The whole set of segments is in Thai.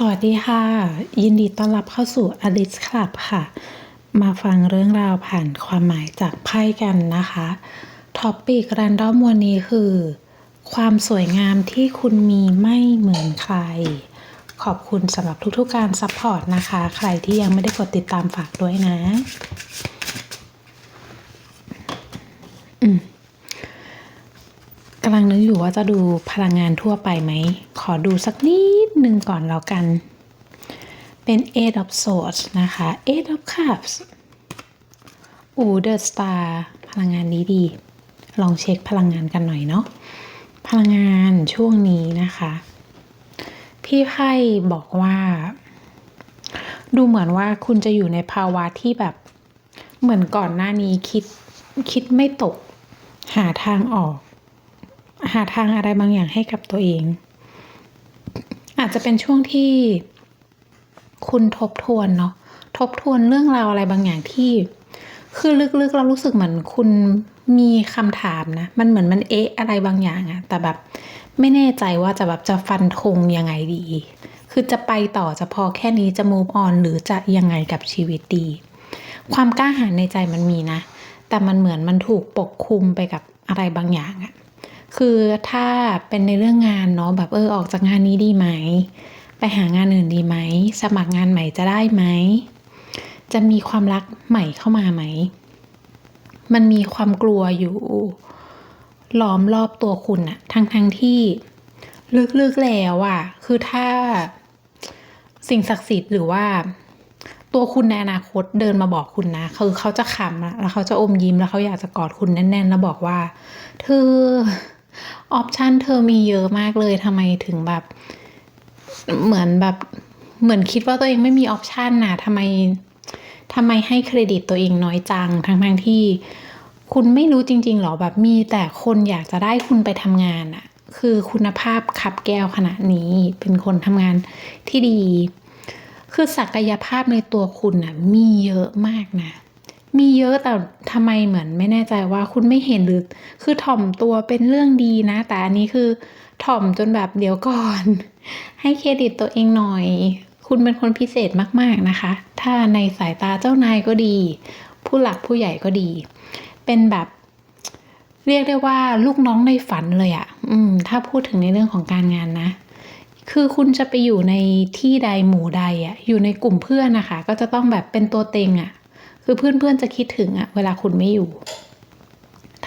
สวัสดีค่ะ ยินดีต้อนรับเข้าสู่ Alice Club ค่ะ มาฟังเรื่องราวผ่านความหมายจากไพ่กันนะคะท็อปปิกรันดอมวันนี้คือ ความสวยงามที่คุณมีไม่เหมือนใคร ขอบคุณสำหรับทุกๆการซัพพอร์ตนะคะ ใครที่ยังไม่ได้กดติดตามฝากด้วยนะกำลังนึกอยู่ว่าจะดูพลังงานทั่วไปไหม อดูสักนิดหนึ่งก่อนแล้วกัน เป็น Eight of Swords นะคะ Eight of Cups อูเดอะสตาร์พลังงานดีดีลองเช็คพลังงานกันหน่อยเนาะพลังงานช่วงนี้นะคะ พี่ไพ่บอกว่า ดูเหมือนว่าคุณจะอยู่ในภาวะที่แบบเหมือนก่อนหน้านี้คิดคิดไม่ตก หาทางออก หาทางอะไรบางอย่างให้กับตัวเอง อาจจะเป็นช่วงที่คุณทบทวนเนาะทบทวนเรื่องราวอะไรบางอย่างที่ คือลึกๆเรารู้สึกเหมือนคุณมีคำถามนะ มันเหมือนมันเอ๊ะอะไรบางอย่างอะแต่แบบไม่แน่ใจว่าจะแบบจะฟันธงยังไงดี คือจะไปต่อจะพอแค่นี้จะ move on หรือจะยังไงกับชีวิตดี ความกล้าหาญในใจมันมีนะ แต่มันเหมือนมันถูกปกคลุมไปกับอะไรบางอย่างอะ คือถ้าเป็นในเรื่องงานเนาะแบบเออออกจากงานนี้ดีไหม ไปหางานอื่นดีไหม สมัครงานใหม่จะได้ไหม จะมีความรักใหม่เข้ามาไหม มันมีความกลัวอยู่ล้อมรอบตัวคุณอะทั้งทั้งที่ลึกๆแล้วอะคือถ้าสิ่งศักดิ์สิทธิ์หรือว่าตัวคุณในอนาคตเดินมาบอกคุณนะ คือเขาจะขำอะแล้วเขาจะอมยิ้มแล้วเขาอยากจะกอดคุณแน่นๆ แล้วบอกว่า เธอ ออปชันเธอมีเยอะมากเลยทำไมถึงแบบ เหมือนแบบเหมือนคิดว่าตัวเองไม่มีออปชันน่ะทำไมทำไมให้เครดิตตัวเองน้อยจังทั้งทั้งๆที่ คุณไม่รู้จริง ๆหรอแบบมีแต่คนอยากจะได้คุณไปทำงานอะคือคุณภาพขับแก้วขนาดนี้เป็นคนทำงานที่ดี คือศักยภาพในตัวคุณน่ะมีเยอะมากนะ มีเยอะแต่ทำไมเหมือนไม่แน่ใจว่าคุณไม่เห็นหรือ คือถ่อมตัวเป็นเรื่องดีนะ แต่อันนี้คือถ่อมจนแบบเดี๋ยวก่อน ให้เครดิตตัวเองหน่อย คุณเป็นคนพิเศษมากๆนะคะ ถ้าในสายตาเจ้านายก็ดี ผู้หลักผู้ใหญ่ก็ดี เป็นแบบ เรียกได้ว่าลูกน้องในฝันเลยอะ่ะอืม ถ้าพูดถึงในเรื่องของการงานนะคือคุณจะไปอยู่ในที่ใดหมู่ใดอะอยู่ในกลุ่มเพื่อนนะคะ ก็จะต้องแบบเป็นตัวเต็งอะ คือเพื่อนๆจะคิดถึงอะ่ะเวลาคุณไม่อยู่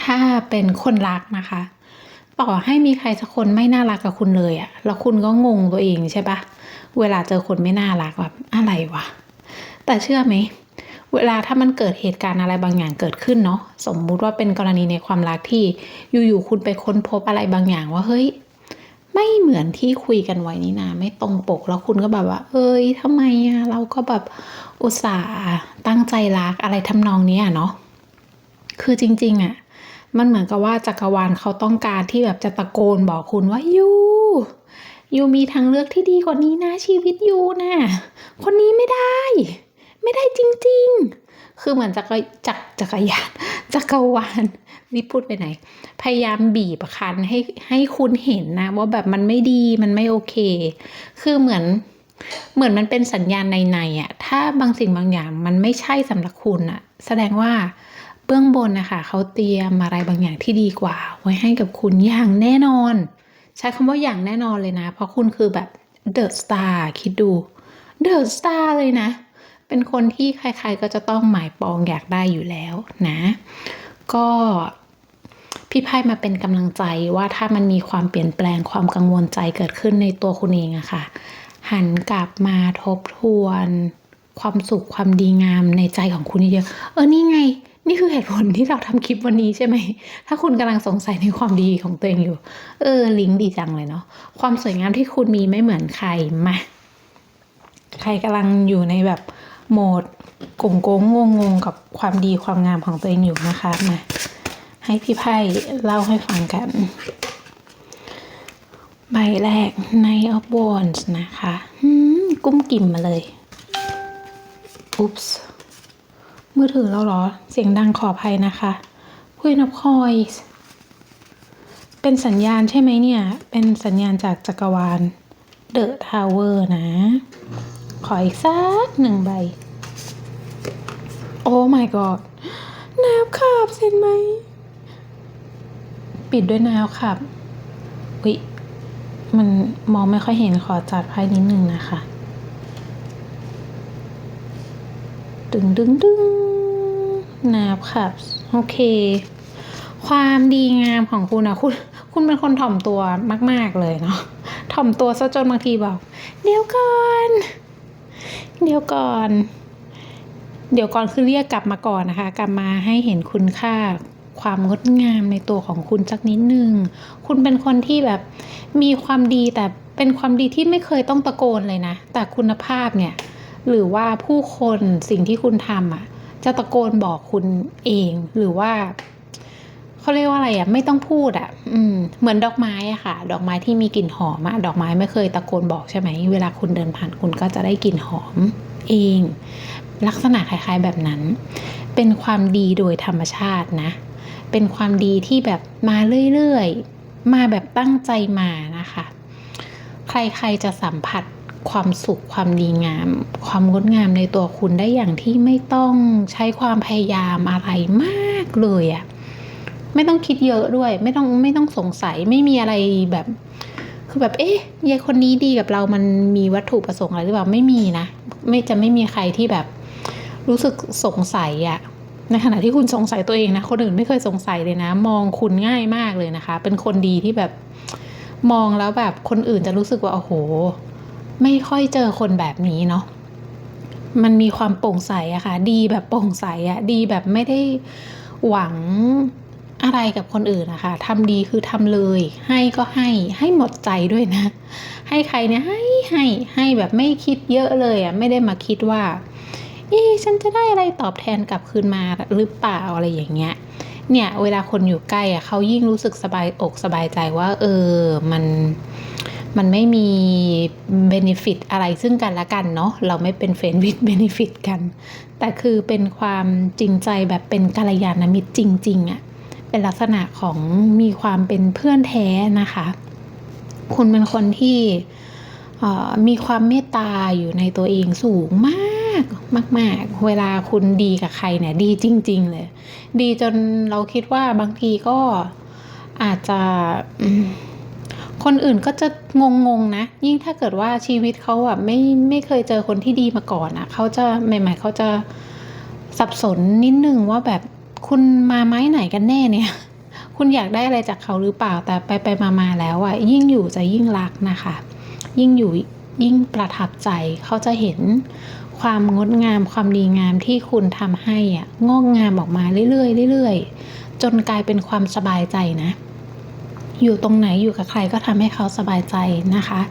ถ้าเป็นคนรักนะคะ ต่อให้มีใครสักคนไม่น่ารักกับคุณเลยอะแล้วคุณก็งงตัวเองใช่ปะเวลาเจอคนไม่น่ารักแบบอะไรวะ แต่เชื่อไหมเวลาถ้ามันเกิดเหตุการณ์อะไรบางอย่างเกิดขึ้นเนาะสมมุติว่าเป็นกรณีในความรักที่อยู่ๆคุณไปค้นพบอะไรบางอย่างว่าเฮ้ย ไม่เหมือนที่คุยกันไว้นี่นาไม่ตรงปกแล้วคุณก็แบบว่า เอ้ยทำไมอะเราก็แบบอุตส่าห์ตั้งใจรักอะไรทำนองนี้ยเนาะคือจริง ๆอะมันเหมือนกับว่าจักรวาลเขาต้องการที่แบบจะตะโกนบอกคุณว่ายูยูมีทางเลือกที่ดีกว่านี้นะชีวิตยูนะคนนี้ไม่ได้ ไม่ได้จริง ๆ คือเหมือนจักรจักรจักรยานจักรวาลนี่พูดไปไหน พยายามบีบคั้นให้ให้คุณเห็นนะ ว่าแบบมันไม่ดีมันไม่โอเค คือเหมือนเหมือนมันเป็นสัญญาณในๆอะถ้าบางสิ่งบางอย่างมันไม่ใช่สำหรับคุณอะแสดงว่าเบื้องบนนะคะเขาเตรียมอะไรบางอย่างที่ดีกว่า ไว้ให้กับคุณอย่างแน่นอน ใช้คำว่าอย่างแน่นอนเลยนะ เพราะคุณคือแบบเดอะสตาร์คิดดูเดอะสตาร์เลยนะ เป็นคนที่ใครๆก็จะต้องหมายปองอยากได้อยู่แล้วนะ ก็พี่ไพ่มาเป็นกำลังใจว่าถ้ามันมีความเปลี่ยนแปลงความกังวลใจเกิดขึ้นในตัวคุณเองอะค่ะ หันกลับมาทบทวน ความสุขความดีงามในใจของคุณเยอะเออนี่ไง นี่คือเหตุผลที่เราทำคลิปวันนี้ใช่ไหม ถ้าคุณกำลังสงสัยในความดีของตัวเองอยู่ เออ ลิงก์ดีจังเลยเนาะความสวยงามที่คุณมีไม่เหมือนใครมาใครกำลังอยู่ในแบบ โหมดกงโกงงงงกับความดีความงามของตัวเองอยู่นะคะมาให้พี่ไพ่เล่าให้ฟังกัน ใบแรก Knight of Wands นะคะหืมกุ้มกิ่มมาเลย อุ๊ปส์มือถือเราเหรอ เสียงดังขออภัยนะคะ Queen of Coins เป็นสัญญาณใช่ไหมเนี่ย เป็นสัญญาณจากจักรวาลเดอะทาวเวอร์นะ ขออีกสักหนึ่งใบ โอ้ my god น้ำขับเห็นไหม ปิดด้วยน้ำขับวิมันมองไม่ค่อยเห็นขอจัดไพ่นิดนึงนะคะ ดึงดึงดึงนาบค่ะโอเค ความดีงามของคุณอะคุณคุณเป็นคนถ่อมตัวมาก ๆ เลยเนาะถ่อมตัวซะจนบางทีบอก เดี๋ยวก่อน เดี๋ยวก่อน เดี๋ยวก่อนคือเรียกกลับมาก่อนนะคะ กลับมาให้เห็นคุณค่าความงดงามในตัวของคุณสักนิดนึง คุณเป็นคนที่แบบมีความดีแต่เป็นความดีที่ไม่เคยต้องตะโกนเลยนะ แต่คุณภาพเนี่ย หรือว่าผู้คนสิ่งที่คุณทำอะ จะตะโกนบอกคุณเองหรือว่า เขาเรียกว่าอะไรอะไม่ต้องพูดอะอืม เหมือนดอกไม้อะค่ะ ดอกไม้ที่มีกลิ่นหอมอะดอกไม้ไม่เคยตะโกนบอกใช่ไหมเวลาคุณเดินผ่านคุณก็จะได้กลิ่นหอมเอง ลักษณะคล้ายๆแบบนั้น เป็นความดีโดยธรรมชาตินะ เป็นความดีที่แบบมาเรื่อยๆ มาแบบตั้งใจมานะคะ ใครๆจะสัมผัสความสุขความดีงาม ความงดงามในตัวคุณได้อย่างที่ไม่ต้องใช้ความพยายามอะไรมากเลยอะ ไม่ต้องคิดเยอะด้วย ไม่ต้องไม่ต้องสงสัยไม่มีอะไรแบบ คือแบบ เอ๊ะยายคนนี้ดีกับเรามันมีวัตถุประสงค์อะไรหรือเปล่าไม่มีนะไม่จะไม่มีใครที่แบบ รู้สึกสงสัยอะในขณะที่คุณสงสัยตัวเองนะคนอื่นไม่เคยสงสัยเลยนะ มองคุณง่ายมากเลยนะคะ เป็นคนดีที่แบบมองแล้วแบบคนอื่นจะรู้สึกว่าโอ้โห ไม่ค่อยเจอคนแบบนี้เนาะมันมีความโปร่งใสอะค่ะ ดีแบบโปร่งใสอะดีแบบไม่ได้หวัง อะไรกับคนอื่นนะคะทำดีคือทำเลย ให้ก็ให้ให้หมดใจด้วยนะ ให้ใครเนี่ยให้ให้ให้แบบไม่คิดเยอะเลยอะไม่ได้มาคิดว่าเอ๊ะฉันจะได้อะไรตอบแทนกลับคืนมาหรือเปล่าอะไรอย่างเงี้ยเนี่ยเวลาคนอยู่ใกล้อะเขายิ่งรู้สึกสบายอกสบายใจว่า เออมันมันไม่มีเบนฟิตอะไรซึ่งกันและกันเนาะเราไม่เป็นเฟนวิดเบนฟิตกัน แต่คือเป็นความจริงใจแบบเป็นกัลยาณมิตรจริง ๆอะ เป็นลักษณะของมีความเป็นเพื่อนแท้นะคะ คุณเป็นคนที่มีความเมตตาอยู่ในตัวเองสูงมากมาก ๆ เวลาคุณดีกับใครเนี่ยดีจริง ๆ เลย ดีจนเราคิดว่าบางทีก็อาจจะคนอื่นก็จะงงๆนะ ยิ่งถ้าเกิดว่าชีวิตเขาแบบไม่ไม่เคยเจอคนที่ดีมาก่อนอะ่ะเขาจะใหม่ ๆเขาจะสับสนนิดนึงว่าแบบ คุณมาไม้ไหนกันแน่เนี่ย คุณอยากได้อะไรจากเขาหรือเปล่าแต่ไปไปมามาแล้วอะ่ะยิ่งอยู่จะยิ่งรักนะคะ ยิ่งอยู่ยิ่งประทับใจเขาจะเห็นความงดงามความดีงามที่คุณทำให้อะงอกงามออกมาเรื่อยๆเรื่อยๆจนกลายเป็นความสบายใจนะอยู่ตรงไหนอยู่กับใครก็ทำให้เขาสบายใจนะคะ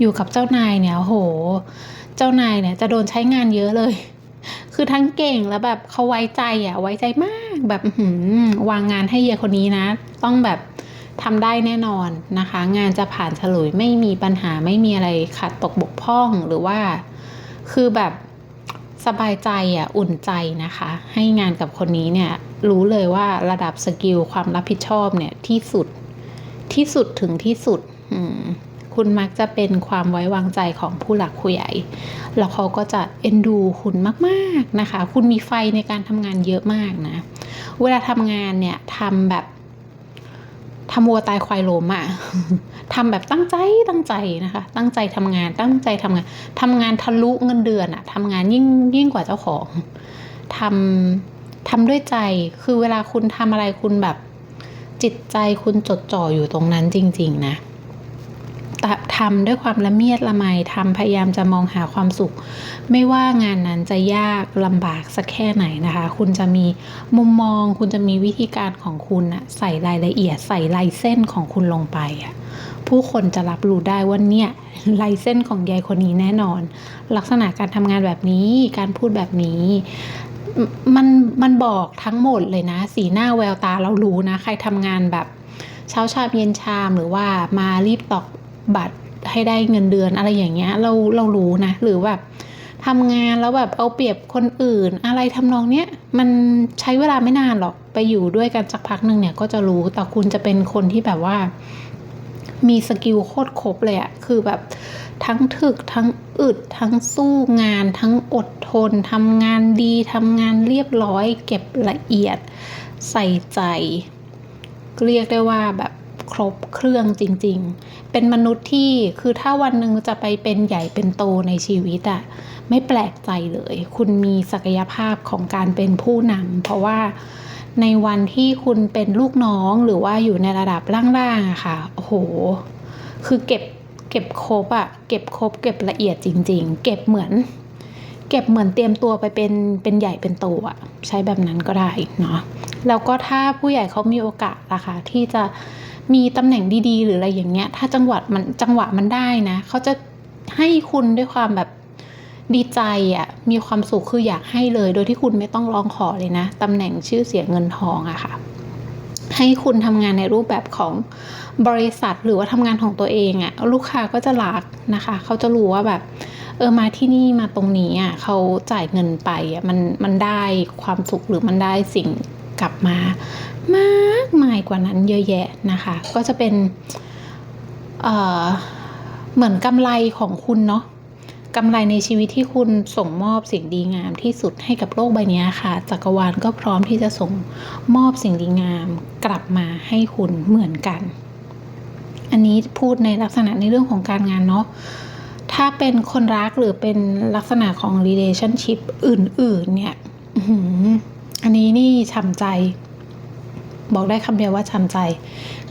อยู่กับเจ้านายเนี่ยโห เจ้านายเนี่ยจะโดนใช้งานเยอะเลย คือทั้งเก่งแล้วแบบเขาไว้ใจอะไว้ใจมากแบบหืวางงานให้เยคนนี้นะ ต้องแบบทำได้แน่นอนนะคะ งานจะผ่านฉลุยไม่มีปัญหาไม่มีอะไรขาดตกบกพร่องหรือว่า คือแบบสบายใจอะอุ่นใจนะคะ ให้งานกับคนนี้เนี่ยรู้เลยว่าระดับสกิลความรับผิดชอบเนี่ยที่สุดที่สุดถึงที่สุด อืม คุณมักจะเป็นความไว้วางใจของผู้หลักผู้ใหญ่ แล้วเขาก็จะเอ็นดูคุณมากๆนะคะ คุณมีไฟในการทำงานเยอะมากนะ เวลาทำงานเนี่ยทำแบบทำวัวตายควายล้มอะทำแบบตั้งใจตั้งใจนะคะ ตั้งใจทำงานตั้งใจทำงานทำงานทะลุเงินเดือนอะทำงานยิ่งยิ่งกว่าเจ้าของทำทำด้วยใจคือเวลาคุณทำอะไรคุณแบบจิตใจคุณจดจ่ออยู่ตรงนั้นจริง ๆ นะ ทำด้วยความละเมียดละไมทำพยายามจะมองหาความสุข ไม่ว่างานนั้นจะยากลำบากสักแค่ไหนนะคะ คุณจะมีมุมมอง คุณจะมีวิธีการของคุณอะใส่รายละเอียด ใส่ลายเส้นของคุณลงไปอะผู้คนจะรับรู้ได้ว่าเนี่ยลายเส้นของยายคนนี้แน่นอน ลักษณะการทำงานแบบนี้การพูดแบบนี้มันมันบอกทั้งหมดเลยนะ สีหน้าแววตาเรารู้นะ ใครทำงานแบบเช้าชามเย็นชามหรือว่ามารีบตอก บัตรให้ได้เงินเดือนอะไรอย่างเงี้ยเราเรารู้นะ หรือแบบทำงานแล้วแบบเอาเปรียบคนอื่น อะไรทำนองเนี้ยมันใช้เวลาไม่นานหรอกไปอยู่ด้วยกันสักพักหนึ่งเนี่ยก็จะรู้แต่คุณจะเป็นคนที่แบบว่า มีสกิลโคตรครบเลยอะคือแบบทั้งถึกทั้งอึดทั้งสู้งาน ทั้งอดทนทำงานดีทำงานเรียบร้อย เก็บละเอียดใส่ใจ เรียกได้ว่าแบบ ครบเครื่องจริง ๆ เป็นมนุษย์ที่คือถ้าวันหนึ่งจะไปเป็นใหญ่เป็นโตในชีวิตอะไม่แปลกใจเลย คุณมีศักยภาพของการเป็นผู้นำเพราะว่าในวันที่คุณเป็นลูกน้องหรือว่าอยู่ในระดับล่างๆอะค่ะโอ้โห คือเก็บเก็บครบอะเก็บครบเก็บละเอียดจริง ๆ เก็บเหมือน เก็บเหมือนเตรียมตัวไปเป็นเป็นใหญ่เป็นโตอะใช้แบบนั้นก็ได้เนาะแล้วก็ถ้าผู้ใหญ่เขามีโอกาสอะค่ะที่จะ มีตำแหน่งดีๆ หรืออะไรอย่างเงี้ย ถ้าจังหวะมันจังหวะมันได้นะเขาจะให้คุณด้วยความแบบดีใจอะมีความสุขคืออยากให้เลย โดยที่คุณไม่ต้องร้องขอเลยนะตำแหน่งชื่อเสียงเงินทองอะค่ะ ให้คุณทำงานในรูปแบบของบริษัทหรือว่าทำงานของตัวเองอะลูกค้าก็จะรักนะคะเขาจะรู้ว่าแบบเออมาที่นี่มาตรงนี้อะเขาจ่ายเงินไปอะมันมันได้ความสุขหรือมันได้สิ่งกลับมา มากมายกว่านั้นเยอะแยะนะคะ ก็จะเป็นเเหมือนกำไรของคุณเนาะกำไรในชีวิตที่คุณส่งมอบสิ่งดีงามที่สุดให้กับโลกใบนี้ค่ะ จักรวาลก็พร้อมที่จะส่งมอบสิ่งดีงามกลับมาให้คุณเหมือนกัน อันนี้พูดในลักษณะในเรื่องของการงานเนาะถ้าเป็นคนรักหรือเป็นลักษณะของ relationship อื่น ๆ เนี่ยอันนี้นี่ช้ำใจ บอกได้คำเดียวว่าช้ำใจ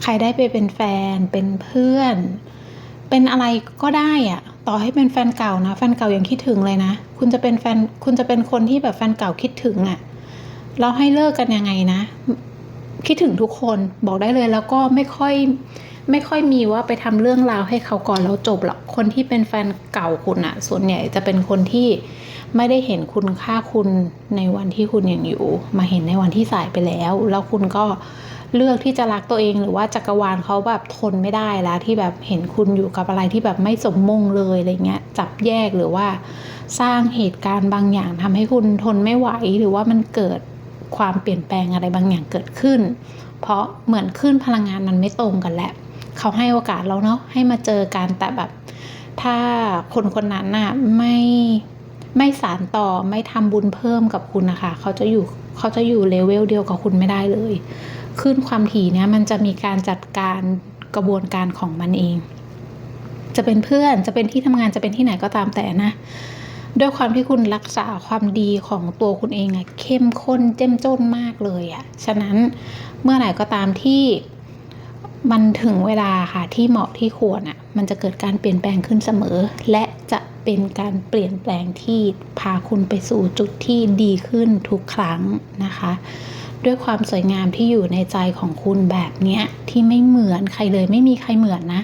ใครได้ไปเป็นแฟนเป็นเพื่อน เป็นอะไรก็ได้อะต่อให้เป็นแฟนเก่านะ แฟนเก่ายังคิดถึงเลยนะ คุณจะเป็นแฟนคุณจะเป็นคนที่แบบแฟนเก่าคิดถึงอะเราให้เลิกกันยังไงนะ คิดถึงทุกคนบอกได้เลยแล้วก็ไม่ค่อย ไม่ค่อยมีว่าไปทำเรื่องราวให้เขาก่อนแล้วจบหรอกคนที่เป็นแฟนเก่าคุณอะส่วนใหญ่จะเป็นคนที่ไม่ได้เห็นคุณค่าคุณในวันที่คุณยังอยู่ มาเห็นในวันที่สายไปแล้ว แล้วคุณก็เลือกที่จะรักตัวเองหรือว่าจักรวาลเขาแบบทนไม่ได้แล้วที่แบบเห็นคุณอยู่กับอะไรที่แบบไม่สมมงเลยอะไรเงี้ยจับแยกหรือว่าสร้างเหตุการณ์บางอย่างทำให้คุณทนไม่ไหวหรือว่ามันเกิดความเปลี่ยนแปลงอะไรบางอย่างเกิดขึ้น เพราะเหมือนขึ้นพลังงานมันไม่ตรงกันแหละ เขาให้โอกาสเราเนาะให้มาเจอกันแต่แบบ ถ้าคนคนนั้นน่ะไม่ไม่สารต่อไม่ทำบุญเพิ่มกับคุณนะคะเขาจะอยู่เขาจะอยู่เลเวลเดียวกับคุณไม่ได้เลยขึ้นความถี่เนี่ยมันจะมีการจัดการกระบวนการของมันเอง จะเป็นเพื่อนจะเป็นที่ทำงานจะเป็นที่ไหนก็ตามแต่นะด้วยความที่คุณรักษาความดีของตัวคุณเองอะเข้มข้นเจ้มจนมากเลยอะฉะนั้นเมื่อไหร่ก็ตามที่ มันถึงเวลาค่ะที่เหมาะที่ควรอะมันจะเกิดการเปลี่ยนแปลงขึ้นเสมอ และจะเป็นการเปลี่ยนแปลงที่พาคุณไปสู่จุดที่ดีขึ้นทุกครั้งนะคะ ด้วยความสวยงามที่อยู่ในใจของคุณแบบเนี้ยที่ไม่เหมือนใครเลยไม่มีใครเหมือนนะ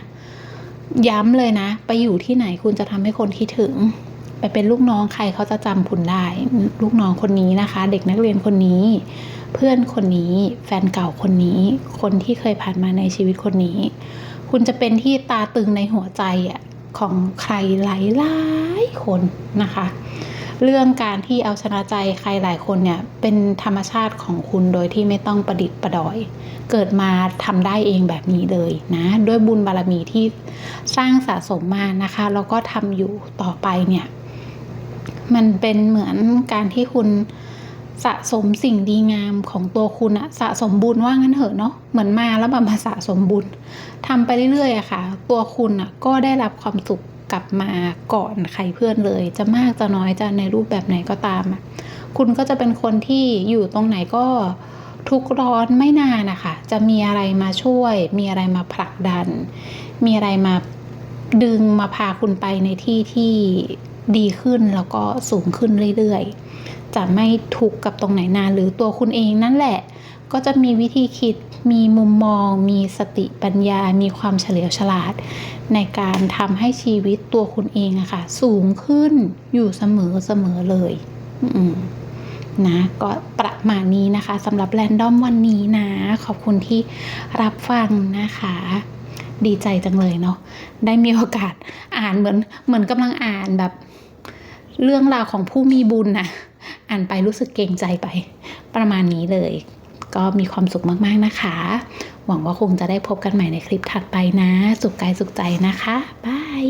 ย้ำเลยนะ ไปอยู่ที่ไหนคุณจะทำให้คนคิดถึง ไปเป็นลูกน้องใครเขาจะจำคุณได้ ลูกน้องคนนี้นะคะ เด็กนักเรียนคนนี้ เพื่อนคนนี้ แฟนเก่าคนนี้ คนที่เคยผ่านมาในชีวิตคนนี้ คุณจะเป็นที่ตาตึงในหัวใจอะของใครหลายๆคนนะคะ เรื่องการที่เอาชนะใจใครหลายคนเนี่ยเป็นธรรมชาติของคุณโดยที่ไม่ต้องประดิษฐ์ประดอย เกิดมาทำได้เองแบบนี้เลยนะด้วยบุญบารมีที่สร้างสะสมมานะคะแล้วก็ทำอยู่ต่อไปเนี่ย มันเป็นเหมือนการที่คุณสะสมสิ่งดีงามของตัวคุณอะสะสมบุญว่างั้นเถอะเนาะเหมือนมาแล้วแบบมาสะสมบุญทำไปเรื่อยๆอะค่ะ ตัวคุณอะก็ได้รับความสุขกลับมาก่อนใครเพื่อนเลย จะมากจะน้อยจะในรูปแบบไหนก็ตามอะคุณก็จะเป็นคนที่อยู่ตรงไหนก็ทุกร้อนไม่นานนะคะจะมีอะไรมาช่วย มีอะไรมาผลักดัน มีอะไรมาดึงมาพาคุณไปในที่ที่ ดีขึ้นแล้วก็สูงขึ้นเรื่อยๆ จะไม่ทุกข์กับตรงไหนนานหรือตัวคุณเองนั่นแหละ ก็จะมีวิธีคิดมีมุมมอง มีสติปัญญา มีความเฉลียวฉลาด ในการทำให้ชีวิตตัวคุณเองอะค่ะ สูงขึ้นอยู่เสมอเสมอเลยนะก็ประมาณนี้นะคะสำหรับแรนดอมวันนี้นะ ขอบคุณที่รับฟังนะคะ ดีใจจังเลยเนาะได้มีโอกาสอ่านเหมือนเหมือนกำลังอ่านแบบ เรื่องราวของผู้มีบุญนะอ่านไปรู้สึกเกรงใจไป ประมาณนี้เลย ก็มีความสุขมากๆนะคะ หวังว่าคงจะได้พบกันใหม่ในคลิปถัดไปนะ สุขกายสุขใจนะคะบาย